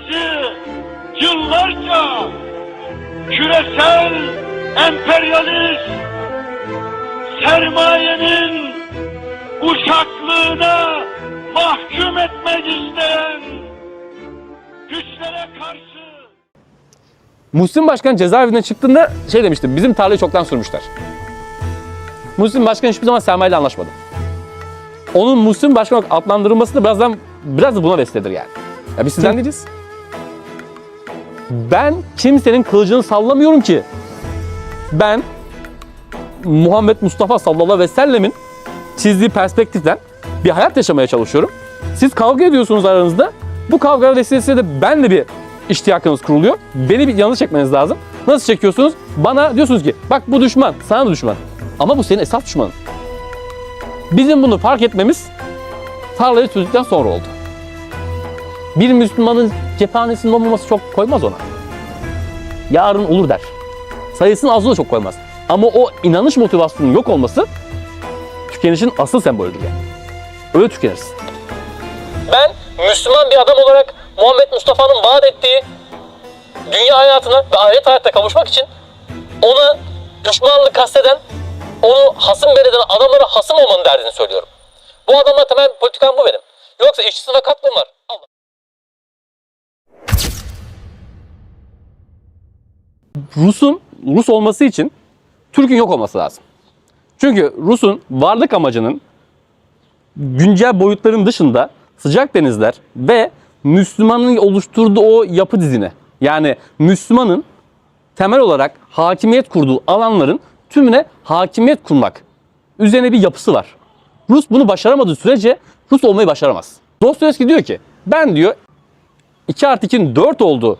bizi yıllarca küresel emperyalist sermayenin uçaklığına mahkum etmek isteyen güçlere karşı Muhsin Başkan cezaevinden çıktığında şey demişti, bizim tarlayı çoktan sürmüşler. Muhsin Başkan hiçbir zaman sermayeyle anlaşmadı. Onun Muhsin Başkan olarak adlandırılması da birazdan biraz da buna vesledir yani. Ya biz sizden değiliz. Ben kimsenin kılıcını sallamıyorum ki. Ben Muhammed Mustafa sallallahu aleyhi ve sellemin çizdiği perspektiften bir hayat yaşamaya çalışıyorum. Siz kavga ediyorsunuz aranızda. Bu kavga vesilesiyle de benle bir iştiyakınız kuruluyor. Beni bir yanlış çekmeniz lazım. Nasıl çekiyorsunuz? Bana diyorsunuz ki bak bu düşman, sana da düşman. Ama bu senin esas düşmanın. Bizim bunu fark etmemiz tarlayı sürdükten sonra oldu. Bir Müslümanın cephanesinin olmaması çok koymaz ona. Yarın olur der. Sayısının azlığı çok koymaz. Ama o inanış motivasyonunun yok olması tükenişin asıl sembolüdür yani. Öyle tükenirsin. Ben Müslüman bir adam olarak Muhammed Mustafa'nın vaat ettiği dünya hayatına ve ahiret hayatta kavuşmak için ona düşmanlık kasteden, onu hasım belirlenen adamlara hasım olmanın derdini söylüyorum. Bu adamla temel politikam bu benim. Yoksa işçi sınıfa katkım var. Rus'un Rus olması için Türk'ün yok olması lazım. Çünkü Rus'un varlık amacının güncel boyutların dışında sıcak denizler ve Müslümanın oluşturduğu o yapı dizini yani Müslümanın temel olarak hakimiyet kurduğu alanların tümüne hakimiyet kurmak üzerine bir yapısı var. Rus bunu başaramadığı sürece Rus olmayı başaramaz. Dostoyevski diyor ki ben diyor 2 artı 2'nin 4 olduğu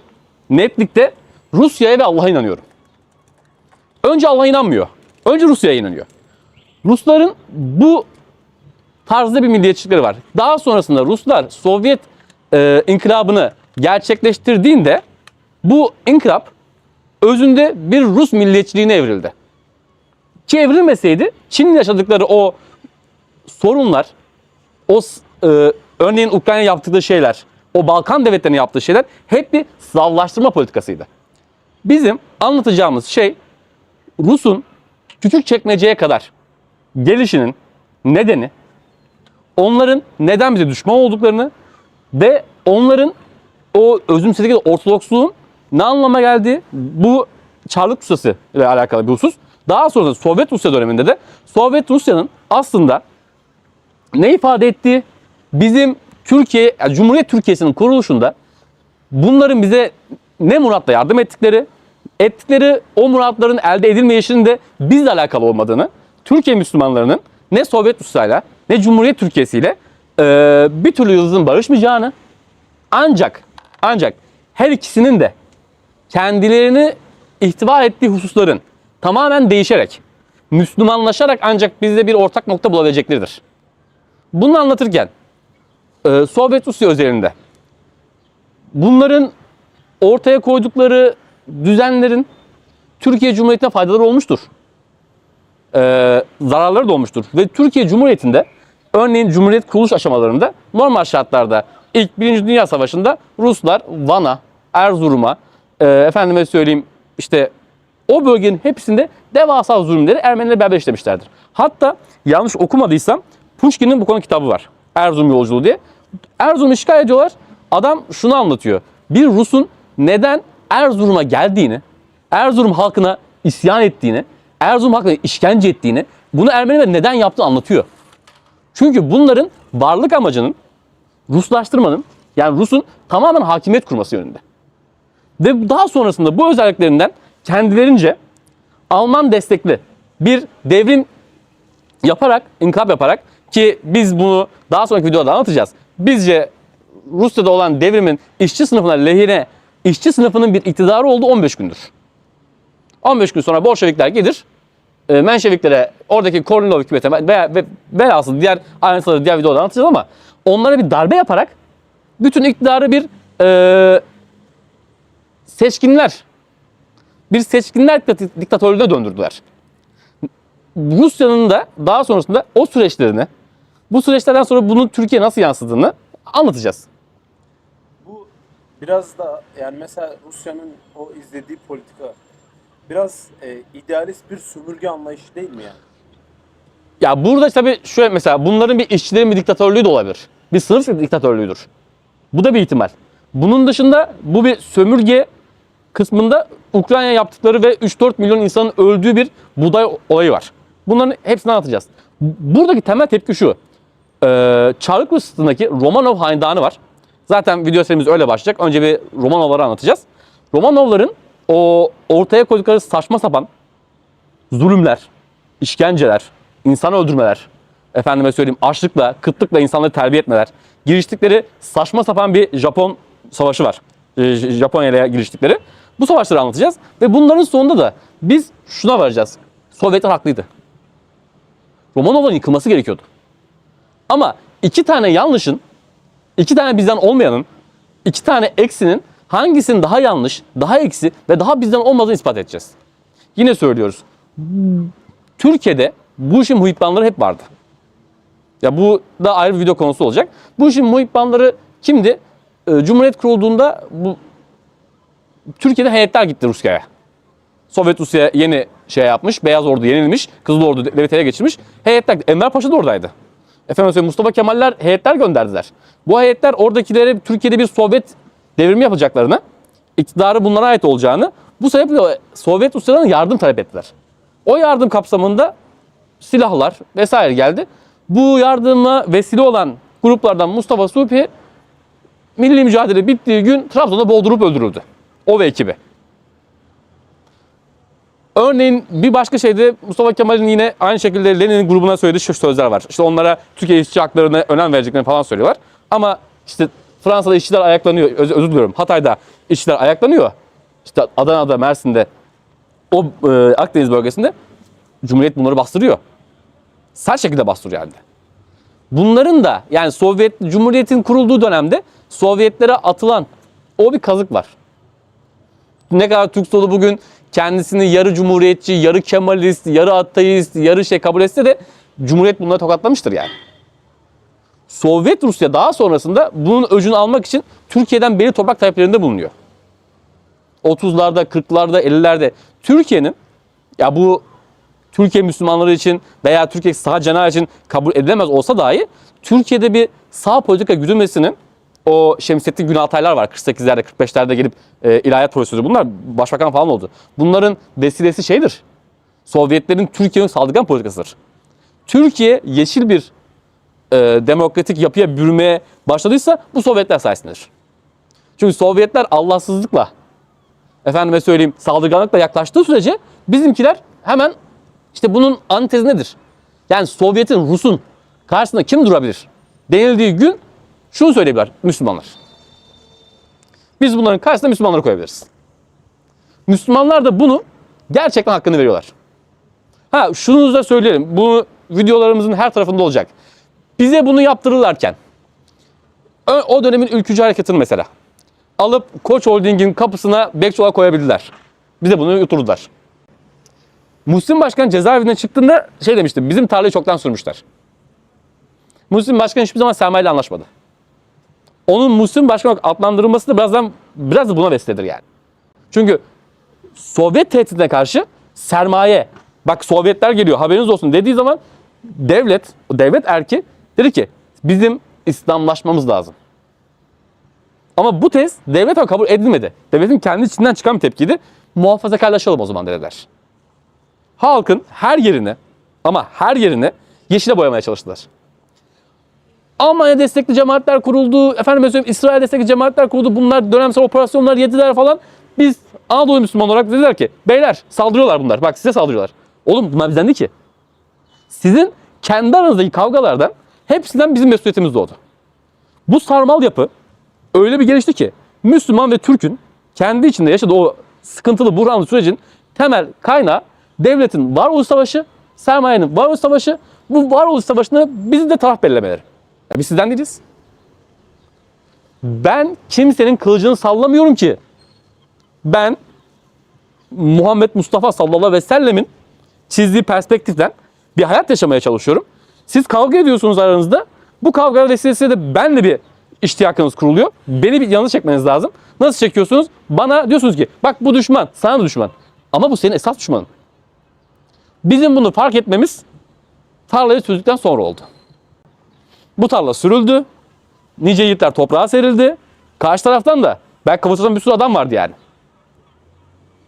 netlikte Rusya'ya ve Allah'a inanıyorum. Önce Allah'a inanmıyor. Önce Rusya'ya inanıyor. Rusların bu tarzda bir milliyetçilikleri var. Daha sonrasında Ruslar Sovyet e, inkılabını gerçekleştirdiğinde bu inkılap özünde bir Rus milliyetçiliğine evrildi. Ki evrilmeseydi Çin'in yaşadıkları o sorunlar, o e, örneğin Ukrayna yaptığı şeyler, o Balkan devletlerinin yaptığı şeyler hep bir Slavlaştırma politikasıydı. Bizim anlatacağımız şey Rus'un küçük çekmeceye kadar gelişinin nedeni, onların neden bize düşman olduklarını ve onların o özümsedeki ortodoksluğun ne anlama geldiği bu Çarlık Rusyası ile alakalı bir husus. Daha sonra Sovyet Rusya döneminde de Sovyet Rusya'nın aslında ne ifade ettiği bizim Türkiye, yani Cumhuriyet Türkiye'sinin kuruluşunda bunların bize ne muratla yardım ettikleri, ettikleri o muratların elde edilmeyişinin de bizle alakalı olmadığını, Türkiye Müslümanlarının ne Sovyet Rusya'yla ne Cumhuriyet Türkiye'siyle eee bir türlü yıldızın barışmayacağını ancak ancak her ikisinin de kendilerini ihtiva ettiği hususların tamamen değişerek, Müslümanlaşarak ancak bizde bir ortak nokta bulabilecekleridir. Bunu anlatırken e, Sovyet Rusya özelinde bunların ortaya koydukları düzenlerin Türkiye Cumhuriyeti'ne faydaları olmuştur. E, zararları da olmuştur. Ve Türkiye Cumhuriyeti'nde örneğin Cumhuriyet kuruluş aşamalarında normal şartlarda ilk Birinci Dünya Savaşı'nda Ruslar Van'a, Erzurum'a, e, efendime söyleyeyim işte o bölgenin hepsinde devasa zulümleri Ermenilerle beraber işlemişlerdir. Hatta yanlış okumadıysam Pushkin'in bu konu kitabı var. Erzurum yolculuğu diye. Erzurum'u işgal ediyorlar. Adam şunu anlatıyor. Bir Rus'un neden Erzurum'a geldiğini, Erzurum halkına isyan ettiğini, Erzurum halkına işkence ettiğini, bunu Ermeniler neden yaptığını anlatıyor. Çünkü bunların varlık amacının Ruslaştırmanın yani Rus'un tamamen hakimiyet kurması yönünde. Ve daha sonrasında bu özelliklerinden kendilerince Alman destekli bir devrim yaparak, inkılap yaparak ki biz bunu daha sonraki videoda anlatacağız. Bizce Rusya'da olan devrimin işçi sınıfına lehine işçi sınıfının bir iktidarı olduğu 15 gündür. 15 gün sonra Bolşevikler gelir. E, Menşeviklere oradaki Kornilov hükümete veya ve velhasıl diğer ayrıntıları diğer videoda anlatacağız ama onlara bir darbe yaparak bütün iktidarı bir e, seçkinler bir seçkinler diktat- diktatörlüğüne döndürdüler. Rusya'nın da daha sonrasında o süreçlerini, bu süreçlerden sonra bunu Türkiye nasıl yansıdığını anlatacağız. biraz da yani mesela Rusya'nın o izlediği politika biraz e, idealist bir sömürge anlayışı değil mi yani? Ya burada tabii şöyle mesela bunların bir işçilerin bir diktatörlüğü de olabilir. Bir sınıf diktatörlüğüdür. Bu da bir ihtimal. Bunun dışında bu bir sömürge kısmında Ukrayna yaptıkları ve 3-4 milyon insanın öldüğü bir buğday olayı var. Bunların hepsini anlatacağız. Buradaki temel tepki şu. Ee, Çarlık Rusyası'ndaki Romanov hanedanı var. Zaten video serimiz öyle başlayacak. Önce bir Romanovları anlatacağız. Romanovların o ortaya koydukları saçma sapan zulümler, işkenceler, insan öldürmeler, efendime söyleyeyim açlıkla, kıtlıkla insanları terbiye etmeler, giriştikleri saçma sapan bir Japon savaşı var. Ee, Japonya'ya giriştikleri. Bu savaşları anlatacağız ve bunların sonunda da biz şuna varacağız. Sovyetler haklıydı. Romanovların yıkılması gerekiyordu. Ama iki tane yanlışın, iki tane bizden olmayanın, iki tane eksinin hangisinin daha yanlış, daha eksi ve daha bizden olmadığını ispat edeceğiz. Yine söylüyoruz. Türkiye'de bu işin muhitbanları hep vardı. Ya bu da ayrı bir video konusu olacak. Bu işin muhitbanları kimdi? Ee, Cumhuriyet kurulduğunda bu Türkiye'de heyetler gitti Rusya'ya. Sovyet Rusya yeni şey yapmış, Beyaz Ordu yenilmiş, Kızıl Ordu devlete geçirmiş. Heyetler, Enver Paşa da oradaydı. Efendim Mustafa Kemaller heyetler gönderdiler. Bu heyetler oradakilere Türkiye'de bir Sovyet devrimi yapacaklarını, iktidarı bunlara ait olacağını, bu sebeple Sovyet Rusya'dan yardım talep ettiler. O yardım kapsamında silahlar vesaire geldi. Bu yardıma vesile olan gruplardan Mustafa Supi milli mücadele bittiği gün Trabzon'da boğdurup öldürüldü. O ve ekibi. Örneğin bir başka şeyde Mustafa Kemal'in yine aynı şekilde Lenin'in grubuna söylediği şu sözler var. İşte onlara Türkiye işçi haklarına önem vereceklerini falan söylüyorlar. Ama işte Fransa'da işçiler ayaklanıyor. Öz- özür diliyorum. Hatay'da işçiler ayaklanıyor. İşte Adana'da, Mersin'de o e, Akdeniz bölgesinde Cumhuriyet bunları bastırıyor. Sert şekilde bastırıyor yani. Bunların da yani Sovyet Cumhuriyet'in kurulduğu dönemde Sovyetlere atılan o bir kazık var. Ne kadar Türk solu bugün kendisini yarı cumhuriyetçi, yarı kemalist, yarı ateist, yarı şey kabul etse de Cumhuriyet bunları tokatlamıştır yani. Sovyet Rusya daha sonrasında bunun öcünü almak için Türkiye'den belli toprak taleplerinde bulunuyor. 30'larda, 40'larda, 50'lerde Türkiye'nin ya bu Türkiye Müslümanları için veya Türkiye sağ cenahı için kabul edilemez olsa dahi Türkiye'de bir sağ politika güdülmesinin o Şemsettin Günaltaylar var 48'lerde 45'lerde gelip e, ilahiyat profesörü bunlar başbakan falan oldu. Bunların vesilesi şeydir. Sovyetlerin Türkiye'nin saldırgan politikasıdır. Türkiye yeşil bir e, demokratik yapıya bürümeye başladıysa bu Sovyetler sayesindedir. Çünkü Sovyetler Allahsızlıkla efendime söyleyeyim saldırganlıkla yaklaştığı sürece bizimkiler hemen işte bunun antezi nedir? Yani Sovyet'in, Rus'un karşısında kim durabilir? Denildiği gün şunu söyleyebilirler. Müslümanlar. Biz bunların karşısına Müslümanları koyabiliriz. Müslümanlar da bunu gerçekten hakkını veriyorlar. Ha şunu da söyleyelim. Bu videolarımızın her tarafında olacak. Bize bunu yaptırırlarken o dönemin ülkücü hareketini mesela alıp Koç Holding'in kapısına bekçi olarak koyabildiler. Bize bunu yuturdular. Muhsin Başkan cezaevinden çıktığında şey demişti. Bizim tarlayı çoktan sürmüşler. Muhsin Başkan hiçbir zaman sermayeyle anlaşmadı. Onun Muhsin Başkan olarak adlandırılması da birazdan biraz da buna vesiledir yani. Çünkü Sovyet tehdidine karşı sermaye, bak Sovyetler geliyor haberiniz olsun dediği zaman devlet, devlet erki dedi ki bizim İslamlaşmamız lazım. Ama bu tez devlet kabul edilmedi. Devletin kendi içinden çıkan bir tepkiydi. Muhafazakarlaşalım o zaman dediler halkın her yerini ama her yerini yeşile boyamaya çalıştılar. Almanya destekli cemaatler kuruldu. Efendim söyleyeyim İsrail destekli cemaatler kuruldu. Bunlar dönemsel operasyonlar yediler falan. Biz Anadolu Müslüman olarak dediler ki beyler saldırıyorlar bunlar. Bak size saldırıyorlar. Oğlum bunlar bizden değil ki. Sizin kendi aranızdaki kavgalardan hepsinden bizim mesuliyetimiz doğdu. Bu sarmal yapı öyle bir gelişti ki Müslüman ve Türk'ün kendi içinde yaşadığı o sıkıntılı buhranlı sürecin temel kaynağı devletin varoluş savaşı, sermayenin varoluş savaşı, bu varoluş savaşını bizim de taraf belirlemeleri. Ya biz sizden değiliz. Ben kimsenin kılıcını sallamıyorum ki. Ben Muhammed Mustafa sallallahu aleyhi ve sellemin çizdiği perspektiften bir hayat yaşamaya çalışıyorum. Siz kavga ediyorsunuz aranızda. Bu kavga vesilesiyle de ben de bir iştiyakınız kuruluyor. Beni bir yanlış çekmeniz lazım. Nasıl çekiyorsunuz? Bana diyorsunuz ki bak bu düşman, sana da düşman. Ama bu senin esas düşmanın. Bizim bunu fark etmemiz tarlayı sürdükten sonra oldu. Bu tarla sürüldü. Nice yiğitler toprağa serildi. Karşı taraftan da belki kafasından bir sürü adam vardı yani.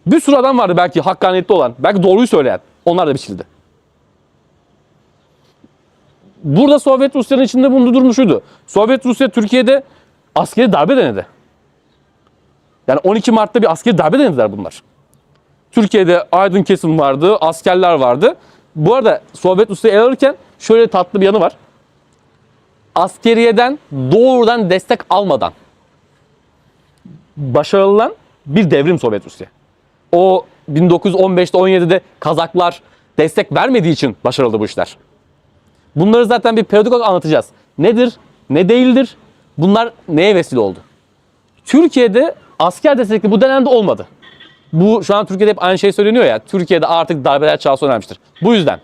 Bir sürü adam vardı belki hakkaniyetli olan, belki doğruyu söyleyen. Onlar da biçildi. Burada Sovyet Rusya'nın içinde bulunduğu durum şuydu. Sovyet Rusya Türkiye'de askeri darbe denedi. Yani 12 Mart'ta bir askeri darbe denediler bunlar. Türkiye'de aydın kesim vardı, askerler vardı. Bu arada Sovyet Rusya'yı ele alırken şöyle tatlı bir yanı var. Askeriyeden doğrudan destek almadan başarılan bir devrim Sovyet Rusya. O 1915'te 17'de Kazaklar destek vermediği için başarıldı bu işler. Bunları zaten bir periyodik olarak anlatacağız. Nedir, ne değildir, bunlar neye vesile oldu? Türkiye'de asker destekli bu dönemde olmadı. Bu şu an Türkiye'de hep aynı şey söyleniyor ya. Türkiye'de artık darbeler çağı sona ermiştir. Bu yüzden.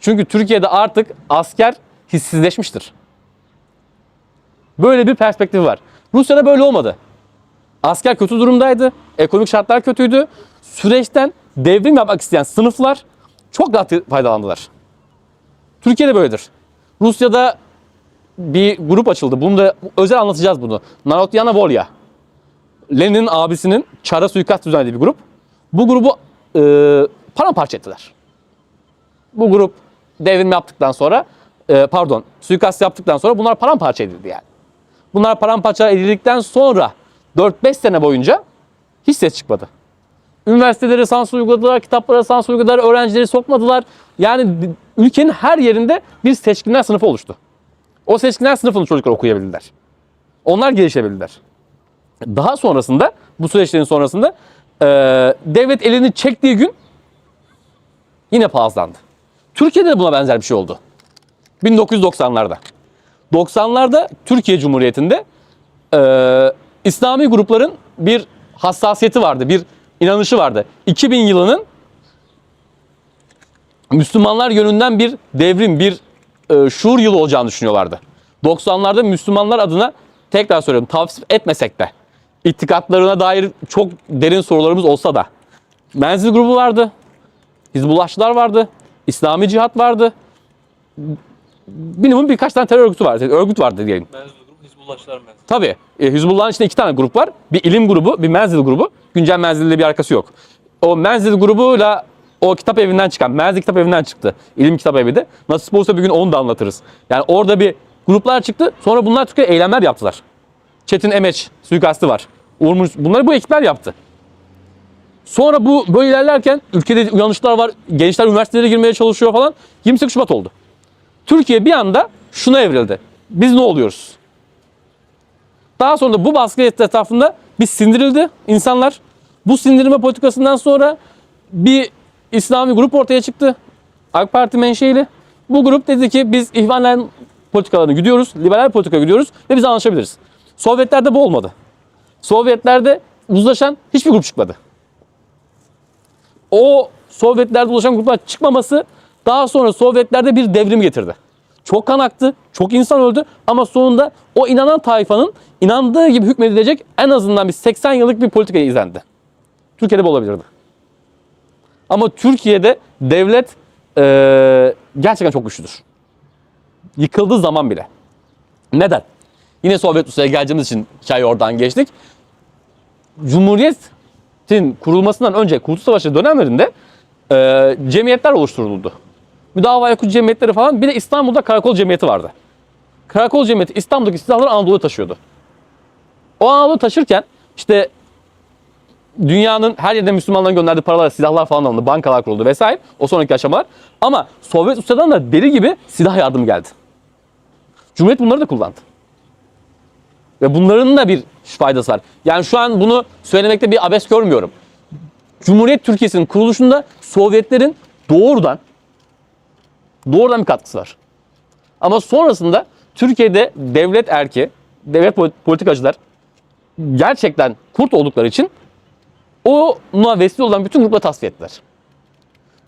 Çünkü Türkiye'de artık asker hissizleşmiştir. Böyle bir perspektifi var. Rusya'da böyle olmadı. Asker kötü durumdaydı. Ekonomik şartlar kötüydü. Süreçten devrim yapmak isteyen sınıflar çok rahat faydalandılar. Türkiye'de böyledir. Rusya'da bir grup açıldı. Bunu da özel anlatacağız bunu. Narodyana Volya. Lenin'in abisinin Çar'a suikast düzenlediği bir grup. Bu grubu e, paramparça ettiler. Bu grup devrim yaptıktan sonra e, pardon suikast yaptıktan sonra bunlar paramparça edildi yani. Bunlar paramparça edildikten sonra 4-5 sene boyunca hiç ses çıkmadı. Üniversitelere sansür uyguladılar, kitaplara sansür uyguladılar, öğrencileri sokmadılar. Yani ülkenin her yerinde bir seçkinler sınıfı oluştu. O seçkinler sınıfını çocuklar okuyabildiler. Onlar gelişebildiler. Daha sonrasında, bu süreçlerin sonrasında devlet elini çektiği gün yine pahalandı. Türkiye'de de buna benzer bir şey oldu. 1990'larda. 90'larda Türkiye Cumhuriyeti'nde e, İslami grupların bir hassasiyeti vardı, bir inanışı vardı. 2000 yılının Müslümanlar yönünden bir devrim, bir e, şuur yılı olacağını düşünüyorlardı. 90'larda Müslümanlar adına tekrar söylüyorum tavsif etmesek de itikatlarına dair çok derin sorularımız olsa da Menzil grubu vardı, Hizbullahçılar vardı, İslami cihat vardı. Minimum birkaç tane terör örgütü vardı, örgüt vardı diyelim. Menzil grubu Hizbullahçılar menzil. Tabii. E, Hizbullah'ın içinde iki tane grup var. Bir ilim grubu, bir menzil grubu. Güncel menzille bir alakası yok. O menzil grubuyla o kitap evinden çıkan, menzil kitap evinden çıktı. İlim kitap evi de. Nasip olursa bir gün onu da anlatırız. Yani orada bir gruplar çıktı. Sonra bunlar Türkiye'de eylemler yaptılar. Çetin Emeç suikastı var. Uğur bunları bu ekipler yaptı. Sonra bu böyle ilerlerken ülkede uyanışlar var. Gençler üniversitelere girmeye çalışıyor falan. 28 Şubat oldu. Türkiye bir anda şuna evrildi. Biz ne oluyoruz? Daha sonra bu baskı etrafında bir sindirildi insanlar. Bu sindirme politikasından sonra bir İslami grup ortaya çıktı. AK Parti menşeili. Bu grup dedi ki biz ihvanel politikalarını gidiyoruz, liberal politika gidiyoruz ve biz anlaşabiliriz. Sovyetlerde bu olmadı. Sovyetlerde uzlaşan hiçbir grup çıkmadı. O Sovyetlerde ulaşan gruplar çıkmaması daha sonra Sovyetlerde bir devrim getirdi. Çok kan aktı, çok insan öldü ama sonunda o inanan tayfanın inandığı gibi hükmedilecek en azından bir 80 yıllık bir politika izlendi. Türkiye'de bu olabilirdi. Ama Türkiye'de devlet eee, gerçekten çok güçlüdür. Yıkıldığı zaman bile. Neden? Yine Sovyet Rusya'ya geleceğimiz için hikaye oradan geçtik. Cumhuriyetin kurulmasından önce Kurtuluş Savaşı dönemlerinde eee, cemiyetler oluşturuldu. Müdafaa yakıcı cemiyetleri falan. Bir de İstanbul'da Karakol Cemiyeti vardı. Karakol Cemiyeti İstanbul'daki silahları Anadolu'ya taşıyordu. O Anadolu taşırken işte dünyanın her yerinde Müslümanların gönderdiği paralar, silahlar falan alındı. Bankalar kuruldu vesaire. O sonraki aşamalar. Ama Sovyet Rusya'dan da deli gibi silah yardımı geldi. Cumhuriyet bunları da kullandı. Ve bunların da bir faydası var. Yani şu an bunu söylemekte bir abes görmüyorum. Cumhuriyet Türkiye'sinin kuruluşunda Sovyetlerin doğrudan doğrudan bir katkısı var. Ama sonrasında Türkiye'de devlet erki, devlet polit- politikacılar gerçekten kurt oldukları için ona vesile olan bütün grupları tasfiye ettiler.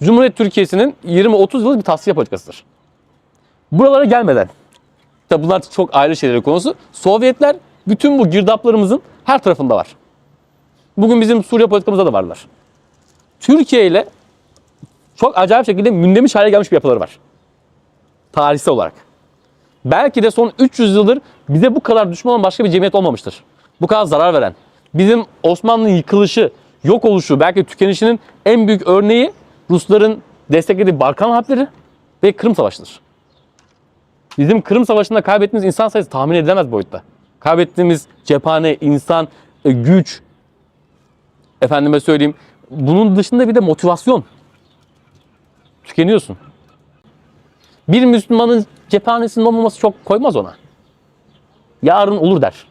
Cumhuriyet Türkiye'sinin 20-30 yıllık bir tasfiye politikasıdır. Buralara gelmeden Tabi bunlar çok ayrı şeyler konusu. Sovyetler bütün bu girdaplarımızın her tarafında var. Bugün bizim Suriye politikamızda da varlar. Türkiye ile çok acayip şekilde mündemiş hale gelmiş bir yapıları var. Tarihsel olarak. Belki de son 300 yıldır bize bu kadar düşman olan başka bir cemiyet olmamıştır. Bu kadar zarar veren. Bizim Osmanlı'nın yıkılışı, yok oluşu, belki tükenişinin en büyük örneği Rusların desteklediği Balkan Harpleri ve Kırım Savaşı'dır. Bizim Kırım Savaşı'nda kaybettiğimiz insan sayısı tahmin edilemez boyutta. Kaybettiğimiz cephane, insan, e, güç, efendime söyleyeyim. Bunun dışında bir de motivasyon. Tükeniyorsun. Bir Müslümanın cephanesinin olmaması çok koymaz ona. Yarın olur der.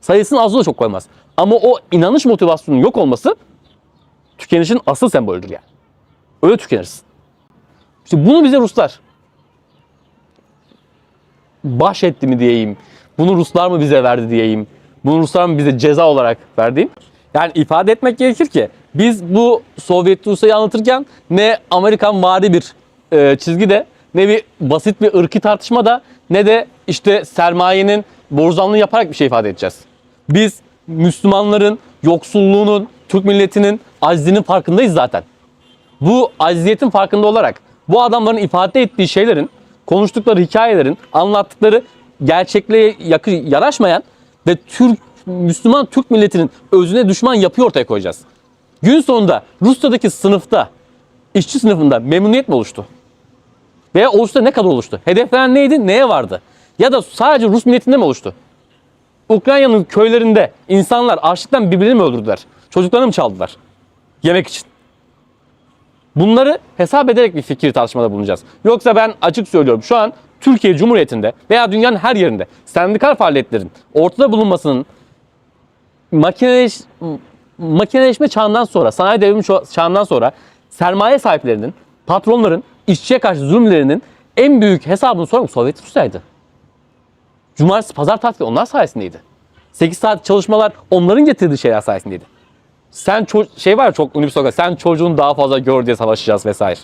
Sayısının azı da çok koymaz. Ama o inanış motivasyonunun yok olması tükenişin asıl sembolüdür yani. Öyle tükenirsin. İşte bunu bize Ruslar bahşetti mi diyeyim, bunu Ruslar mı bize verdi diyeyim, bunu Ruslar mı bize ceza olarak verdi? Yani ifade etmek gerekir ki biz bu Sovyet Rusya'yı anlatırken ne Amerikan vari bir e, çizgide ne bir basit bir ırki tartışmada ne de işte sermayenin borzanlığı yaparak bir şey ifade edeceğiz. Biz Müslümanların yoksulluğunun, Türk milletinin aczinin farkındayız zaten. Bu acziyetin farkında olarak bu adamların ifade ettiği şeylerin, konuştukları hikayelerin, anlattıkları gerçekliğe yakı, yaraşmayan ve Türk Müslüman Türk milletinin özüne düşman yapıyı ortaya koyacağız. Gün sonunda Rusya'daki sınıfta, işçi sınıfında memnuniyet mi oluştu? Veya oluştu ne kadar oluştu? Hedeflenen neydi? Neye vardı? Ya da sadece Rus milletinde mi oluştu? Ukrayna'nın köylerinde insanlar açlıktan birbirini mi öldürdüler? Çocuklarını mı çaldılar? Yemek için. Bunları hesap ederek bir fikir tartışmada bulunacağız. Yoksa ben açık söylüyorum şu an Türkiye Cumhuriyeti'nde veya dünyanın her yerinde sendikal faaliyetlerin ortada bulunmasının makineleş, makineleşme çağından sonra, sanayi devrimi çağ- çağından sonra sermaye sahiplerinin, patronların, işçiye karşı zulümlerinin en büyük hesabını soran Sovyet Rusya'ydı. Cumartesi, pazar tatili onlar sayesindeydi. 8 saat çalışmalar onların getirdiği şeyler sayesindeydi. Sen şey var ya çok ünlü bir slogan. Sen çocuğun daha fazla gör diye savaşacağız vesaire.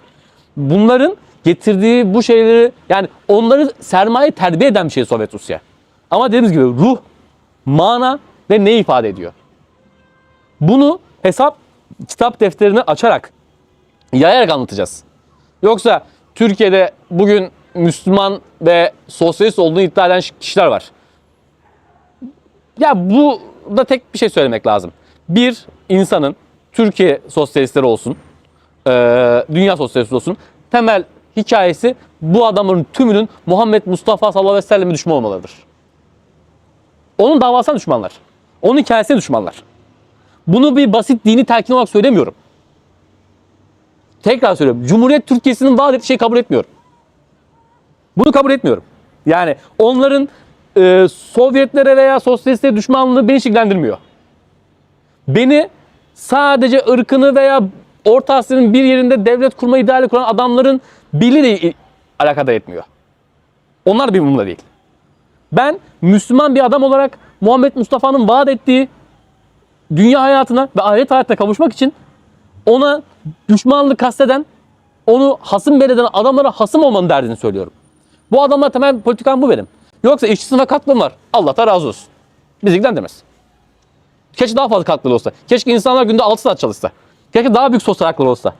Bunların getirdiği bu şeyleri yani onları sermaye terbiye eden bir şey Sovyet Rusya. Ama dediğimiz gibi ruh, mana ve ne ifade ediyor? Bunu hesap kitap defterini açarak yayarak anlatacağız. Yoksa Türkiye'de bugün Müslüman ve sosyalist olduğunu iddia eden kişiler var. Ya bu da tek bir şey söylemek lazım. Bir insanın Türkiye sosyalistleri olsun, eee, dünya sosyalistleri olsun temel hikayesi bu adamların tümünün Muhammed Mustafa sallallahu aleyhi ve sellem'e düşman olmalarıdır. Onun davasına düşmanlar. Onun hikayesine düşmanlar. Bunu bir basit dini telkin olarak söylemiyorum. Tekrar söylüyorum. Cumhuriyet Türkiye'sinin vaat ettiği şeyi kabul etmiyorum. Bunu kabul etmiyorum. Yani onların e, Sovyetlere veya sosyalistlere düşmanlığı beni ilgilendirmiyor. Beni sadece ırkını veya Orta Asya'nın bir yerinde devlet kurma ideali kuran adamların birliğiyle alakadar etmiyor. Onlar bir umurumda değil. Ben Müslüman bir adam olarak Muhammed Mustafa'nın vaat ettiği dünya hayatına ve ahiret hayatına kavuşmak için ona düşmanlık kasteden, onu hasım belirlenen adamlara hasım olmanın derdini söylüyorum. Bu adamlar temel politikam bu benim. Yoksa işçi sınıfa katkım var. Allah da razı olsun. Bizi ilgilendirmez. Keşke daha fazla katkıları olsa. Keşke insanlar günde 6 saat çalışsa. Keşke daha büyük sosyal hakları olsa.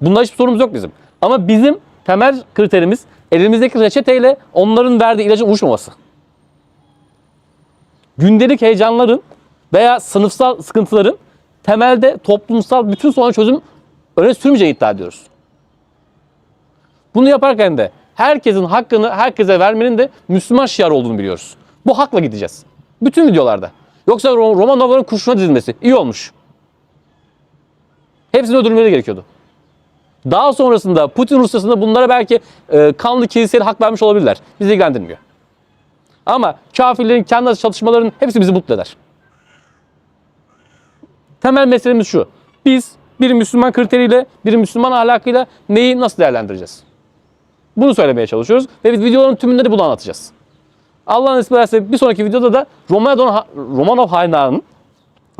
Bunda hiçbir sorunumuz yok bizim. Ama bizim temel kriterimiz elimizdeki reçeteyle onların verdiği ilacın uyuşmaması. Gündelik heyecanların veya sınıfsal sıkıntıların temelde toplumsal bütün sorun çözüm öne sürmeyeceğini iddia ediyoruz. Bunu yaparken de herkesin hakkını herkese vermenin de Müslüman şiar olduğunu biliyoruz. Bu hakla gideceğiz. Bütün videolarda. Yoksa Ro- Romanovların kurşuna dizilmesi iyi olmuş. Hepsini öldürmeleri gerekiyordu. Daha sonrasında Putin Rusyası'nda bunlara belki e, kanlı kiliseye hak vermiş olabilirler. Bizi ilgilendirmiyor. Ama kafirlerin kendi arası hepsi bizi mutlu eder. Temel meselemiz şu. Biz bir Müslüman kriteriyle, bir Müslüman ahlakıyla neyi nasıl değerlendireceğiz? Bunu söylemeye çalışıyoruz ve biz videoların tümünde de bunu anlatacağız. Allah'ın ismi ederse bir sonraki videoda da Romanov, Romanov hanedanının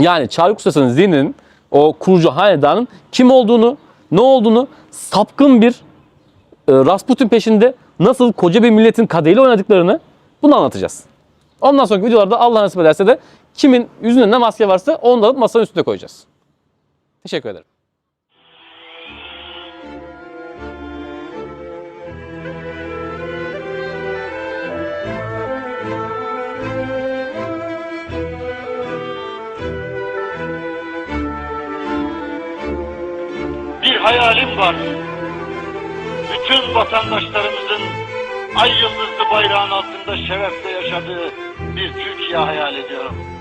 yani Çarlık Ustası'nın zihninin o kurucu hanedanın kim olduğunu, ne olduğunu sapkın bir e, Rasputin peşinde nasıl koca bir milletin kadehiyle oynadıklarını Bunu anlatacağız. Ondan sonraki videolarda Allah nasip ederse de kimin yüzünde ne maske varsa onu da alıp masanın üstüne koyacağız. Teşekkür ederim. bir hayalim var. Bütün vatandaşlarımızın ay yıldızlı bayrağın altında şerefle yaşadığı bir Türkiye hayal ediyorum.